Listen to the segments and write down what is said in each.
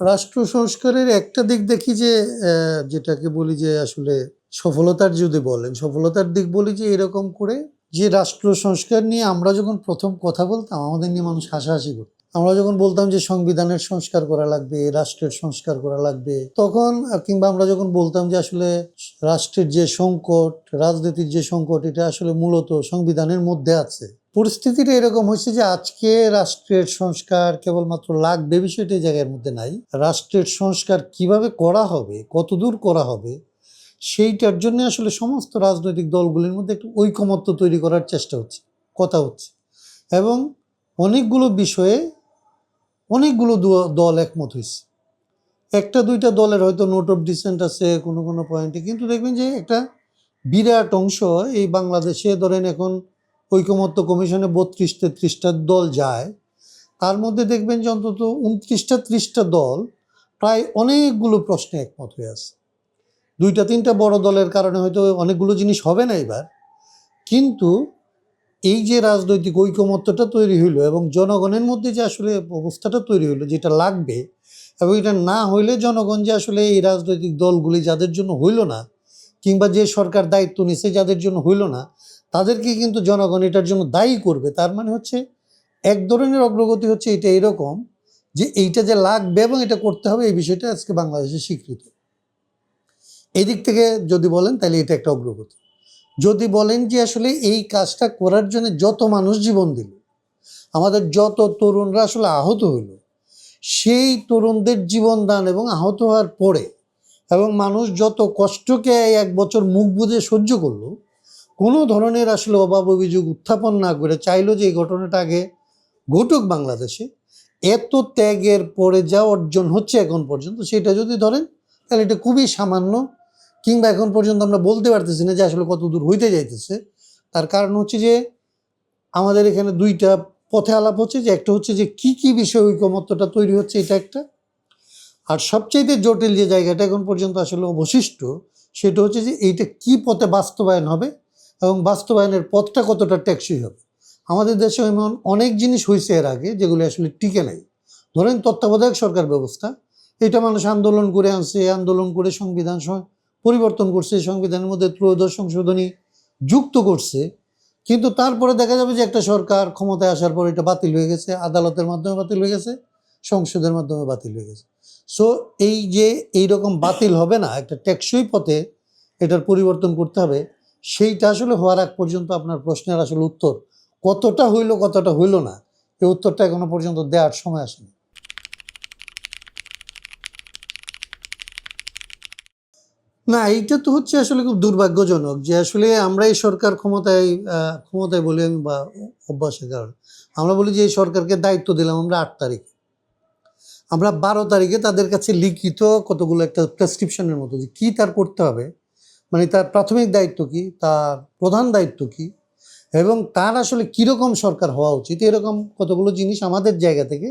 রাষ্ট্র সংস্কারের একটা দিক দেখি যে যেটাকে বলি যে আসলে সফলতার যদি বলেন, সফলতার দিক বলি যে এরকম করে যে রাষ্ট্র সংস্কার নিয়ে আমরা যখন প্রথম কথা বলতাম, আমাদের নিয়ে মানুষ হাসাহাসি করত। আমরা যখন বলতাম যে সংবিধানের সংস্কার করা লাগবে, রাষ্ট্রের সংস্কার করা লাগবে, তখন কিংবা আমরা যখন বলতাম যে আসলে রাষ্ট্রের যে সংকট, রাজনীতির যে সংকট, এটা আসলে মূলত সংবিধানের মধ্যে আছে। পরিস্থিতিটা এরকম হয়েছে যে আজকে রাষ্ট্রের সংস্কার কেবলমাত্র লাগবে বিষয়টি জায়গার মধ্যে নাই। রাষ্ট্রের সংস্কার কীভাবে করা হবে, কতদূর করা হবে, সেইটার জন্য আসলে সমস্ত রাজনৈতিক দলগুলির মধ্যে একটু ঐকমত্য তৈরি করার চেষ্টা হচ্ছে, কথা হচ্ছে। এবং অনেকগুলো বিষয়ে অনেকগুলো দল একমত হয়েছে। একটা দুইটা দলের হয়তো নোট অফ ডিসেন্ট আছে কোনো কোনো পয়েন্টে কিন্তু দেখবেন যে একটা বিরাট অংশ এই বাংলাদেশে ধরেন এখন ঐকমত্য কমিশনে বত্রিশ তেত্রিশটা দল যায়, তার মধ্যে দেখবেন যে অন্তত উনত্রিশটা ত্রিশটা দল প্রায় অনেকগুলো প্রশ্নে একমত হয়ে আছে। দুইটা তিনটা বড় দলের কারণে হয়তো অনেকগুলো জিনিস হবে না এবার, কিন্তু এই যে রাজনৈতিক ঐকমত্যটা তৈরি হইল এবং জনগণের মধ্যে যে আসলে অবস্থাটা তৈরি হইল, যেটা লাগবে এবং এটা না হইলে জনগণ যে আসলে এই রাজনৈতিক দলগুলি যাদের জন্য হইল না, কিংবা যে সরকার দায়িত্ব নিছে যাদের জন্য হইল না তাদেরকে কিন্তু জনগণ এটার জন্য দায়ী করবে। তার মানে হচ্ছে এক ধরনের অগ্রগতি হচ্ছে এটা এরকম যে এইটা যে লাগবে এবং এটা করতে হবে এই বিষয়টা আজকে বাংলাদেশে স্বীকৃত। এই দিক থেকে যদি বলেন তাহলে এটা একটা অগ্রগতি। যদি বলেন যে আসলে এই কাজটা করার জন্য যত মানুষ জীবন দিল, আমাদের যত তরুণরা আসলে আহত হইল, সেই তরুণদের জীবন দান এবং আহত হওয়ার পরে এবং মানুষ যত কষ্টকে এক বছর মুখ বুঝে সহ্য করল কোনো ধরনের আসলে অভাব অভিযোগ উত্থাপন না করে চাইলো যে এই ঘটনাটা আগে ঘটুক বাংলাদেশে। এত ত্যাগের পরে যা অর্জন হচ্ছে এখন পর্যন্ত সেটা যদি ধরেন, তাহলে এটা খুবই সামান্য কিংবা এখন পর্যন্ত আমরা বলতে পারতেছি না যে আসলে কত দূর হইতে যাইতেছে। তার কারণ হচ্ছে যে আমাদের এখানে দুইটা পথে আলাপ হচ্ছে, যে একটা হচ্ছে যে কি কি বিষয় ঐকমত্যটা তৈরি হচ্ছে, এটা একটা। আর সবচাইতে জটিল যে জায়গাটা এখন পর্যন্ত আসলে অবশিষ্ট, সেটা হচ্ছে যে এইটা কি পথে বাস্তবায়ন হবে এবং বাস্তবায়নের পথটা কতটা টেকসই হবে? আমাদের দেশে এমন অনেক জিনিস হয়েছে এর আগে যেগুলো আসলে টিকে নাই। ধরেন তত্ত্বাবধায়ক সরকার ব্যবস্থা, এটা মানুষ আন্দোলন করে আনছে আন্দোলন করে সংবিধান পরিবর্তন করছে, সংবিধানের মধ্যে ত্রয়োদশ সংশোধনী যুক্ত করছে। কিন্তু তারপরে দেখা যাবে যে একটা সরকার ক্ষমতায় আসার পর এটা বাতিল হয়ে গেছে, আদালতের মাধ্যমে বাতিল হয়ে গেছে, সংসদের মাধ্যমে বাতিল হয়ে গেছে। সো এই যে এই রকম বাতিল হবে না, একটা টেকসই পথে এটার পরিবর্তন করতে হবে সেইটা আসলে হওয়ার আগ পর্যন্ত আপনার প্রশ্নের আসলে উত্তর কতটা হইল কতটা হইল না, এই উত্তরটা এখনও পর্যন্ত দেওয়ার সময় আসেনি। না, এইটা তো হচ্ছে আসলে খুব দুর্ভাগ্যজনক যে আসলে আমরা এই সরকার ক্ষমতায় ক্ষমতায় বলি আমি বা অভ্যাসের কারণে। আমরা বলি যে এই সরকারকে দায়িত্ব দিলাম আমরা আট তারিখে। আমরা বারো তারিখে তাদের কাছে লিখিত কতগুলো একটা প্রেসক্রিপশনের মতো যে কী তার করতে হবে মানে তার প্রাথমিক দায়িত্ব কি? তার প্রধান দায়িত্ব কি? এবং তার আসলে কীরকম সরকার হওয়া উচিত? এরকম কতগুলো জিনিস আমাদের জায়গা থেকে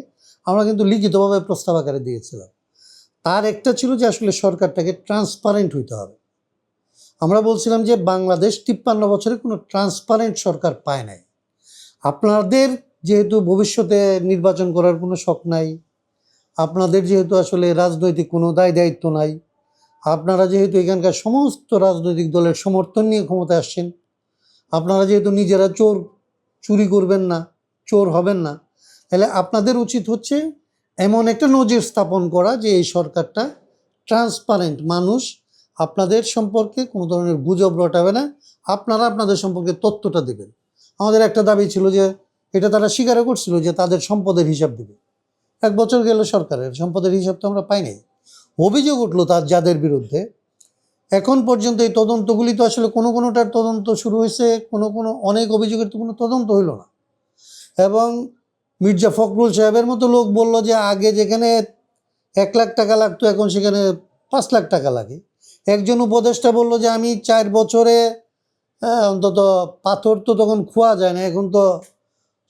আমরা কিন্তু লিখিতভাবে প্রস্তাব আকারে দিয়েছিলাম। তার একটা ছিল যে আসলে সরকারটাকে ট্রান্সপারেন্ট হইতে হবে। আমরা বলছিলাম যে বাংলাদেশ তিপ্পান্ন বছরে কোনো ট্রান্সপারেন্ট সরকার পায় নাই। আপনাদের যেহেতু ভবিষ্যতে নির্বাচন করার কোনো শখ নাই, আপনাদের যেহেতু আসলে রাজনৈতিক কোনো দায় দায়িত্ব নাই আপনারা যেহেতু এখানকার সমস্ত রাজনৈতিক দলের সমর্থন নিয়ে ক্ষমতায় আসছেন, আপনারা যেহেতু নিজেরা চোর চুরি করবেন না, চোর হবেন না, তাহলে আপনাদের উচিত হচ্ছে এমন একটা নজির স্থাপন করা যে এই সরকারটা ট্রান্সপারেন্ট মানুষ, আপনাদের সম্পর্কে কোনো ধরনের গুজব রটাবে না, আপনারা আপনাদের সম্পর্কে তথ্যটা দেবেন। আমাদের একটা দাবি ছিল যে, এটা তারা স্বীকারও করছিল যে তাদের সম্পদের হিসাব দেবে। এক বছর গেল সরকারের, সম্পদের হিসাব তো আমরা পাই নাই। অভিযোগ উঠল তার যাদের বিরুদ্ধে। এখন পর্যন্ত এই তদন্তগুলি তো আসলে কোনো কোনোটার তদন্ত শুরু হয়েছে কোনো কোনো অনেক অভিযোগের তো কোনো তদন্ত হইল না। এবং মির্জা ফখরুল সাহেবের মতো লোক বলল যে আগে যেখানে এক লাখ টাকা লাগতো এখন সেখানে পাঁচ লাখ টাকা লাগে। একজন উপদেষ্টা বলল যে আমি চার বছরে হ্যাঁ, অন্তত পাথর তো তখন খোয়া যায় না এখন তো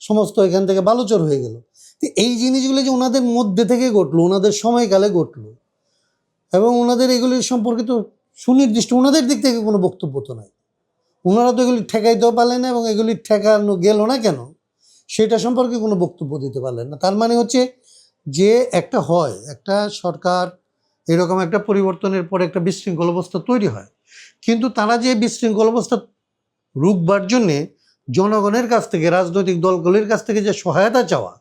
সমস্ত এখান থেকে বালুচর হয়ে গেল। তো এই জিনিসগুলো যে ওনাদের মধ্যে থেকে ঘটলো ওনাদের সময়কালে ঘটলো এবং ওনাদের এগুলির সম্পর্কে তো সুনির্দিষ্ট ওনাদের দিক থেকে কোনো বক্তব্য তো নাই। ওনারা তো এগুলি ঠেকাইতেও পারলেন না এবং এগুলি ঠেকানো গেল না কেন? সেটা সম্পর্কে কোনো বক্তব্য দিতে পারলেন না। তার মানে হচ্ছে যে একটা হয়, একটা সরকার এরকম একটা পরিবর্তনের পরে একটা বিশৃঙ্খল অবস্থা তৈরি হয়। কিন্তু তারা যে বিশৃঙ্খল অবস্থা রুখবার জন্যে জনগণের কাছ থেকে, রাজনৈতিক দলগুলির কাছ থেকে যে সহায়তা চাওয়া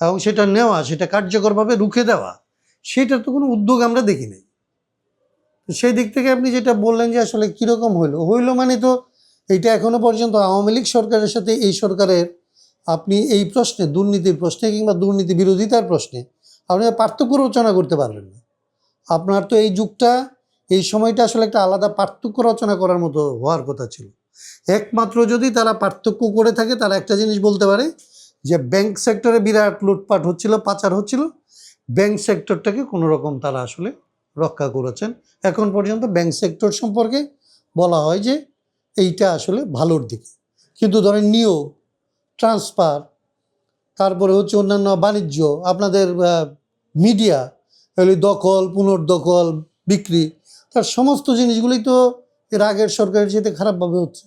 এবং সেটা নেওয়া, সেটা কার্যকরভাবে রুখে দেওয়া, সেটার তো কোনো উদ্যোগ আমরা দেখি নাই। সেই দিক থেকে আপনি যেটা বললেন যে আসলে কীরকম হইল হইল মানে তো এইটা এখনও পর্যন্ত আওয়ামী লীগ সরকারের সাথে এই সরকারের আপনি এই প্রশ্নে, দুর্নীতির প্রশ্নে কিংবা দুর্নীতি বিরোধিতার প্রশ্নে আপনি পার্থক্য রচনা করতে পারবেন না। আপনার তো এই যুগটা, এই সময়টা আসলে একটা আলাদা পার্থক্য রচনা করার মতো হওয়ার কথা ছিল। একমাত্র যদি তারা পার্থক্য করে থাকে, তারা একটা জিনিস বলতে পারে যে ব্যাংক সেক্টরে বিরাট লুটপাট হচ্ছিল, পাচার হচ্ছিল। ব্যাংক সেক্টরটাকে কোনো রকম তারা আসলে রক্ষা করেছেন। এখন পর্যন্ত ব্যাংক সেক্টর সম্পর্কে বলা হয় যে এইটা আসলে ভালোর দিকে। কিন্তু ধরেন নিয়োগ ট্রান্সফার তারপরে হচ্ছে অন্যান্য বাণিজ্য, আপনাদের মিডিয়া এগুলি দখল, পুনর্দখল, বিক্রি, তার সমস্ত জিনিসগুলি তো এর আগের সরকারের সাথে খারাপভাবে হচ্ছে।